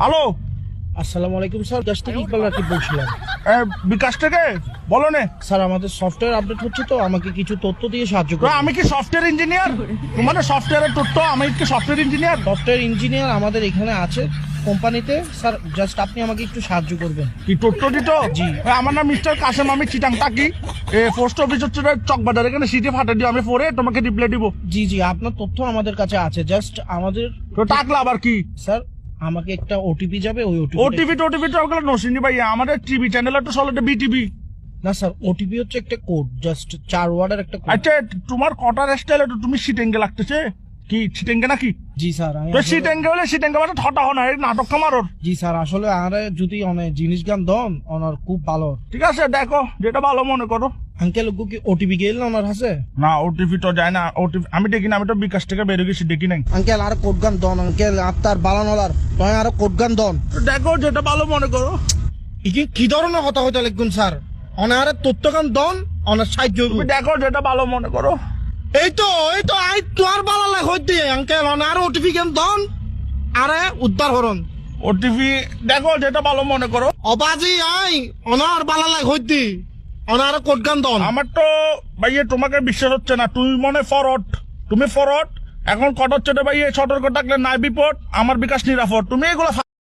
Hello? আসসালামু আলাইকুম sir. Just থেকে ইকবাল রাকিব বলছিলাম। বিকাশ থেকে? বলো নে। স্যার আমাদের সফটওয়্যার আপডেট হচ্ছে তো আমাকে কিছু তথ্য দিয়ে সাহায্য তো করুন আমি কি সফটওয়্যার ইঞ্জিনিয়ার? তোমার সফটওয়্যারের তথ্য আমি কি সফটওয়্যার ইঞ্জিনিয়ার? সফটওয়্যার ইঞ্জিনিয়ার আমাদের এখানে আছে কোম্পানিতে। স্যার জাস্ট আপনি আমাকে একটু সাহায্য করবেন। কি তথ্য দিত? জি। আমার নাম মিস্টার কাসেম আমি চিটাং থাকি এ পোস্ট অফিস হচ্ছে চকবাজার। এখানে সিটি ফাটা দিও আমি পরে তোমাকে রিপ্লাই দিব। জি জি আপনার তথ্য আমাদের কাছে আছে। জাস্ট আমাদের তো টাকলা আবার কি? স্যার আমাকে একটা ওটিপি যাবে ওই ওটিপি ওটিপি টোটিপি তো ওগুলো নসিনি ভাই আমাদের টিভি চ্যানেল তো চলে বিটিভি না স্যার ওটিপি হচ্ছে একটা কোড জাস্ট চার ওয়ার্ডের একটা কোড আচ্ছা তোমার কটার স্টাইল তুমি সিটেঙ্গে লাগতেছে কি সিটেঙ্গে নাকি? জি স্যার আমি তো আসলে- সিটেঙ্গে হলে সিটেঙ্গে মানে ঠটা হনা এই নাটক কামারোর জি স্যার আসলে আরে যদি অনেক জিনিস গান দন ওনার খুব ভালো। ঠিক আছে দেখো যেটা ভালো মনে করো। আঙ্কেল ওগু কি ওটিপি গেল না ওনার হাসে না ওটিভি তো যায় না ওটিভি আমি দেখি না আমি তো বিকাশ থেকে বেরিয়ে গেছি দেখি নাই। আঙ্কেল আর কোড গান দন আঙ্কেল আপনার বালানলার তয় আর কোড গান দন। তো দেখো যেটা ভালো মনে করো। ইকি কি ধরনের কথা হইতে লিখুন স্যার? অনারে তথ্য গান দন অনার সাহায্য হইব। তুমি দেখো যেটা ভালো মনে করো। এই তো এই তো আই তোর বালা লাগ হইতে আঙ্কেল অনার ওটিপি গান দন? আরে উদ্ধার হরন ওটিভি দেখো যেটা ভালো মনে করো। অবাজি আই অনার বালা লাগ হইতে অনার কোড গান দন। আমার তো ভাইয়ে তোমাকে বিশ্বাস হচ্ছে না তুমি মনে ফরট। তুমি ফরট এখন কট হচ্ছে রে ভাইয়ে সতর্ক থাকলে নাই বিপদ আমার বিকাশ নিরাপদ। তুমি এগুলো